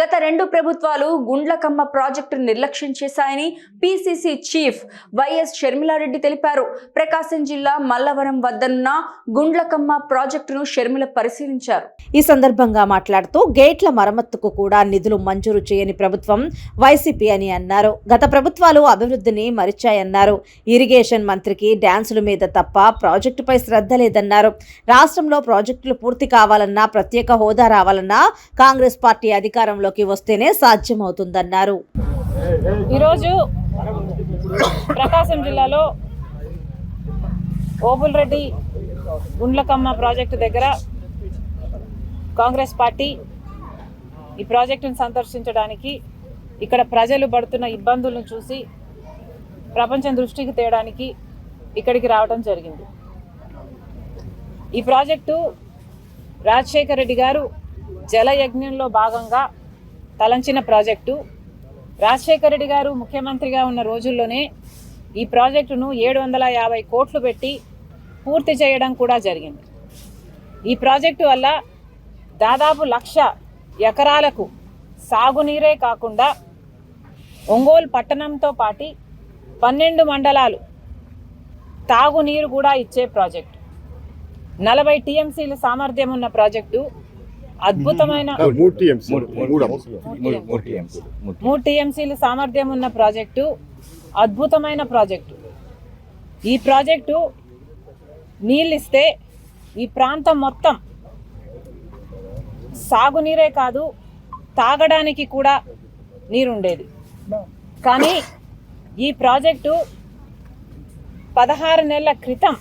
గత రెండు ప్రభుత్వాలు గుండ్లకమ్మ ప్రాజెక్టు నిర్లక్ష్యం చేశాయని పిసిసి చీఫ్ వైఎస్ షర్మిలారెడ్డి తెలిపారు. ప్రకాశం జిల్లా మల్లవరం వద్దనున్న గుండ్లకమ్మ ప్రాజెక్టును షర్మిల పరిశీలించారు. ఈ సందర్భంగా మాట్లాడుతూ గేట్ల మరమ్మతుకు కూడా నిధులు మంజూరు చేయని ప్రభుత్వం వైసీపీ అని అన్నారు. గత ప్రభుత్వాలు అభివృద్ధిని మరిచాయన్నారు. ఇరిగేషన్ మంత్రికి డ్యాన్సుల మీద తప్ప ప్రాజెక్టుపై శ్రద్ధ లేదన్నారు. రాష్ట్రంలో ప్రాజెక్టులు పూర్తి కావాలన్నా ప్రత్యేక హోదా రావాలన్నా కాంగ్రెస్ పార్టీ అధికారంలో అధికారంలోకి వస్తేనే సాధ్యమవుతుందన్నారు. ఈరోజు ప్రకాశం జిల్లాలో ఓబుల్రెడ్డి గుండ్లకమ్మ ప్రాజెక్టు దగ్గర కాంగ్రెస్ పార్టీ ఈ ప్రాజెక్టును సందర్శించడానికి ఇక్కడ ప్రజలు పడుతున్న ఇబ్బందులను చూసి ప్రపంచం దృష్టికి తేయడానికి ఇక్కడికి రావడం జరిగింది. ఈ ప్రాజెక్టు రాజశేఖర రెడ్డి గారు జలయజ్ఞంలో భాగంగా తలంచిన ప్రాజెక్టు. రాజశేఖర రెడ్డి గారు ముఖ్యమంత్రిగా ఉన్న రోజుల్లోనే ఈ ప్రాజెక్టును ఏడు వందల యాభై కోట్లు పెట్టి పూర్తి చేయడం కూడా జరిగింది. ఈ ప్రాజెక్టు వల్ల దాదాపు లక్ష ఎకరాలకు సాగునీరే కాకుండా ఒంగోలు పట్టణంతో పాటి పన్నెండు మండలాలు తాగునీరు కూడా ఇచ్చే ప్రాజెక్టు. నలభై టీఎంసీల సామర్థ్యం ఉన్న ప్రాజెక్టు అద్భుతమైన మూడు టీఎంసీ. మూడు మూడు టీఎంసీల సామర్థ్యం ఉన్న ప్రాజెక్టు అద్భుతమైన ప్రాజెక్టు. ఈ ప్రాజెక్టు నీళ్ళిస్తే ఈ ప్రాంతం మొత్తం సాగునీరే కాదు తాగడానికి కూడా నీరుండేది. కానీ ఈ ప్రాజెక్టు పదహారు నెలల క్రితం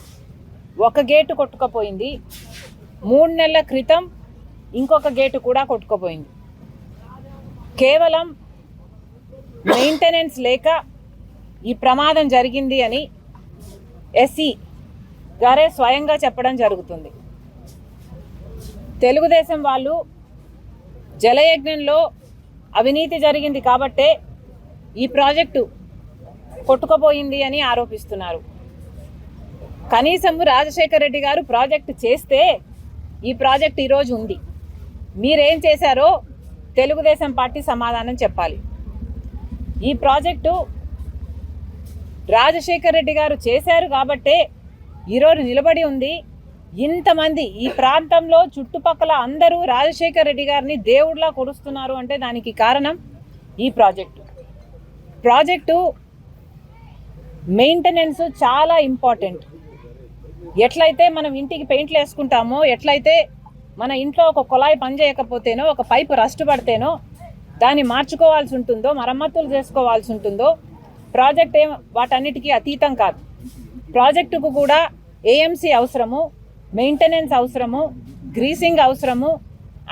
ఒక గేటు కొట్టుకుపోయింది. మూడు నెలల క్రితం ఇంకొక గేటు కూడా కొట్టుకుపోయింది. కేవలం మెయింటెనెన్స్ లేక ఈ ప్రమాదం జరిగింది అని ఎస్సీ గారే స్వయంగా చెప్పడం జరుగుతుంది. తెలుగుదేశం వాళ్ళు జలయజ్ఞంలో అవినీతి జరిగింది కాబట్టే ఈ ప్రాజెక్టు కొట్టుకుపోయింది అని ఆరోపిస్తున్నారు. కనీసం రాజశేఖర రెడ్డి గారు ప్రాజెక్టు చేస్తే ఈ ప్రాజెక్ట్ ఈరోజు ఉంది. మీరేం చేశారో తెలుగుదేశం పార్టీ సమాధానం చెప్పాలి. ఈ ప్రాజెక్టు రాజశేఖర్ రెడ్డి గారు చేశారు కాబట్టే ఈరోజు నిలబడి ఉంది. ఇంతమంది ఈ ప్రాంతంలో చుట్టుపక్కల అందరూ రాజశేఖర్ రెడ్డి గారిని దేవుడిలా కొలుస్తున్నారు అంటే దానికి కారణం ఈ ప్రాజెక్టు. ప్రాజెక్టు మెయింటెనెన్స్ చాలా ఇంపార్టెంట్. ఎట్లయితే మనం ఇంటికి పెయింట్లు వేసుకుంటామో ఎట్లయితే మన ఇంట్లో ఒక కుళాయి పనిచేయకపోతేనో ఒక పైపు రస్ట్ పడితేనో దాన్ని మార్చుకోవాల్సి ఉంటుందో మరమ్మతులు చేసుకోవాల్సి ఉంటుందో ప్రాజెక్ట్ ఏం వాటన్నిటికీ అతీతం కాదు. ప్రాజెక్టుకు కూడా ఏఎంసీ అవసరము మెయింటెనెన్స్ అవసరము గ్రీసింగ్ అవసరము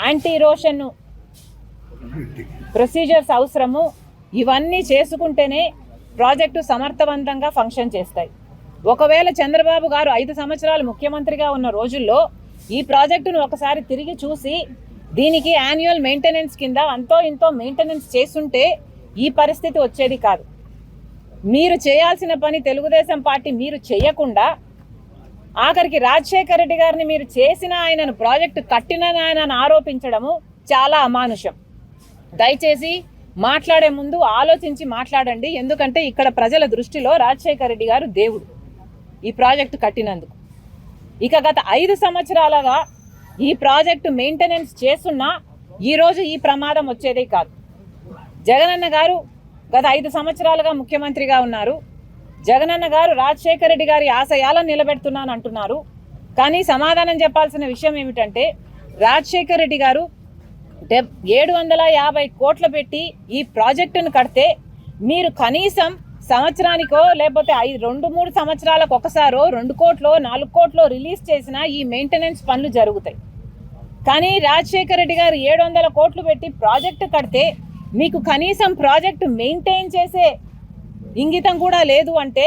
యాంటీ ఇరోషన్ ప్రొసీజర్స్ అవసరము ఇవన్నీ చేసుకుంటేనే ప్రాజెక్టు సమర్థవంతంగా ఫంక్షన్ చేస్తాయి. ఒకవేళ చంద్రబాబు గారు ఐదు సంవత్సరాలు ముఖ్యమంత్రిగా ఉన్న రోజుల్లో ఈ ప్రాజెక్టును ఒకసారి తిరిగి చూసి దీనికి యాన్యువల్ మెయింటెనెన్స్ కింద అంతో ఇంతో మెయింటెనెన్స్ చేస్తుంటే ఈ పరిస్థితి వచ్చేది కాదు. మీరు చేయాల్సిన పని తెలుగుదేశం పార్టీ మీరు చేయకుండా ఆఖరికి రాజశేఖర రెడ్డి గారిని మీరు చేసిన ఆయనను ప్రాజెక్టు కట్టిన ఆయనను ఆరోపించడము చాలా అమానుషం. దయచేసి మాట్లాడే ముందు ఆలోచించి మాట్లాడండి ఎందుకంటే ఇక్కడ ప్రజల దృష్టిలో రాజశేఖర రెడ్డి గారు దేవుడు ఈ ప్రాజెక్టు కట్టినందుకు. ఇక గత ఐదు సంవత్సరాలుగా ఈ ప్రాజెక్టు మెయింటెనెన్స్ చేస్తున్నా ఈరోజు ఈ ప్రమాదం వచ్చేదే కాదు. జగనన్న గారు గత ఐదు సంవత్సరాలుగా ముఖ్యమంత్రిగా ఉన్నారు. జగనన్న గారు రాజశేఖర రెడ్డి గారి ఆశయాలను నిలబెడుతున్నాను అంటున్నారు. కానీ సమాధానం చెప్పాల్సిన విషయం ఏమిటంటే రాజశేఖర రెడ్డి గారు డెబ్ ఏడు వందల యాభై కోట్లు పెట్టి ఈ ప్రాజెక్టును కడితే మీరు కనీసం సంవత్సరానికో లేకపోతే ఐదు రెండు మూడు సంవత్సరాలకు ఒకసారో రెండు కోట్లో నాలుగు కోట్లో రిలీజ్ చేసిన ఈ మెయింటెనెన్స్ పనులు జరుగుతాయి. కానీ రాజశేఖర రెడ్డి గారు ఏడు వందల కోట్లు పెట్టి ప్రాజెక్టు కడితే మీకు కనీసం ప్రాజెక్టు మెయింటైన్ చేసే ఇంగితం కూడా లేదు అంటే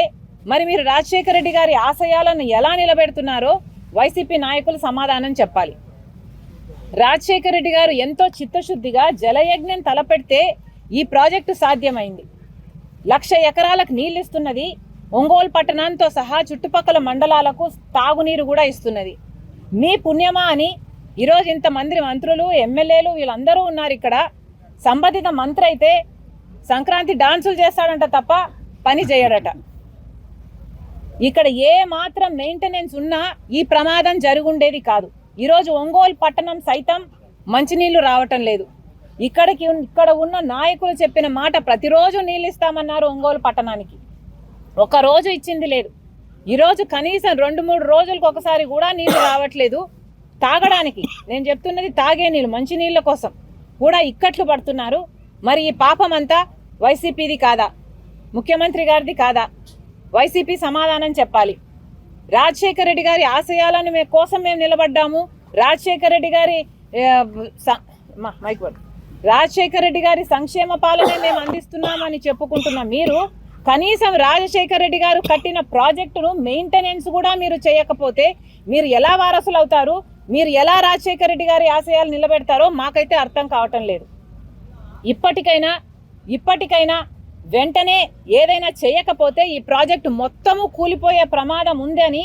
మరి మీరు రాజశేఖర రెడ్డి గారి ఆశయాలను ఎలా నిలబెడుతున్నారో వైసీపీ నాయకులు సమాధానం చెప్పాలి. రాజశేఖర రెడ్డి గారు ఎంతో చిత్తశుద్ధిగా జలయజ్ఞం తలపెడితే ఈ ప్రాజెక్టు సాధ్యమైంది. లక్ష ఎకరాలకు నీళ్ళు ఇస్తున్నది ఒంగోలు పట్టణంతో సహా చుట్టుపక్కల మండలాలకు తాగునీరు కూడా ఇస్తున్నది. మీ పుణ్యమా అని ఈరోజు ఇంతమంది మంత్రులు ఎమ్మెల్యేలు వీళ్ళందరూ ఉన్నారు ఇక్కడ. సంబంధిత మంత్రి అయితే సంక్రాంతి డాన్సులు చేస్తాడంట తప్ప పని చేయడట. ఇక్కడ ఏ మాత్రం మెయింటెనెన్స్ ఉన్నా ఈ ప్రమాదం జరుగుండేది కాదు. ఈరోజు ఒంగోలు పట్టణం సైతం మంచినీళ్ళు రావటం లేదు. ఇక్కడికి ఇక్కడ ఉన్న నాయకులు చెప్పిన మాట ప్రతిరోజు నీళ్ళు ఇస్తామన్నారు ఒంగోలు పట్టణానికి. ఒక రోజు ఇచ్చింది లేదు. ఈరోజు కనీసం రెండు మూడు రోజులకు ఒకసారి కూడా నీళ్ళు రావట్లేదు తాగడానికి. నేను చెప్తున్నది తాగే నీళ్ళు మంచి నీళ్ళ కోసం కూడా ఇక్కట్లు పడుతున్నారు. మరి ఈ పాపం అంతా వైసీపీది కాదా? ముఖ్యమంత్రి గారిది కాదా? వైసీపీ సమాధానం చెప్పాలి. రాజశేఖర రెడ్డి గారి ఆశయాలను మే కోసం మేము నిలబడ్డాము. రాజశేఖర రెడ్డి గారి మైక్ పట్టు. రాజశేఖర రెడ్డి గారి సంక్షేమ పాలన మేము అందిస్తున్నామని చెప్పుకుంటున్న మీరు కనీసం రాజశేఖర రెడ్డి గారు కట్టిన ప్రాజెక్టును మెయింటెనెన్స్ కూడా మీరు చేయకపోతే మీరు ఎలా వారసులు అవుతారు? మీరు ఎలా రాజశేఖర రెడ్డి గారి ఆశయాలు నిలబెడతారో మాకైతే అర్థం కావటం లేదు. ఇప్పటికైనా ఇప్పటికైనా వెంటనే ఏదైనా చేయకపోతే ఈ ప్రాజెక్టు మొత్తము కూలిపోయే ప్రమాదం ఉందని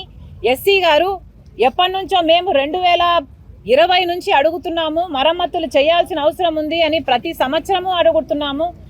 ఎస్సీ గారు ఎప్పటి నుంచో మేము రెండు వేల ఇరవై నుంచి అడుగుతున్నాము మరమ్మతులు చేయాల్సిన అవసరం ఉంది అని ప్రతి సంవత్సరము అడుగుతున్నాము.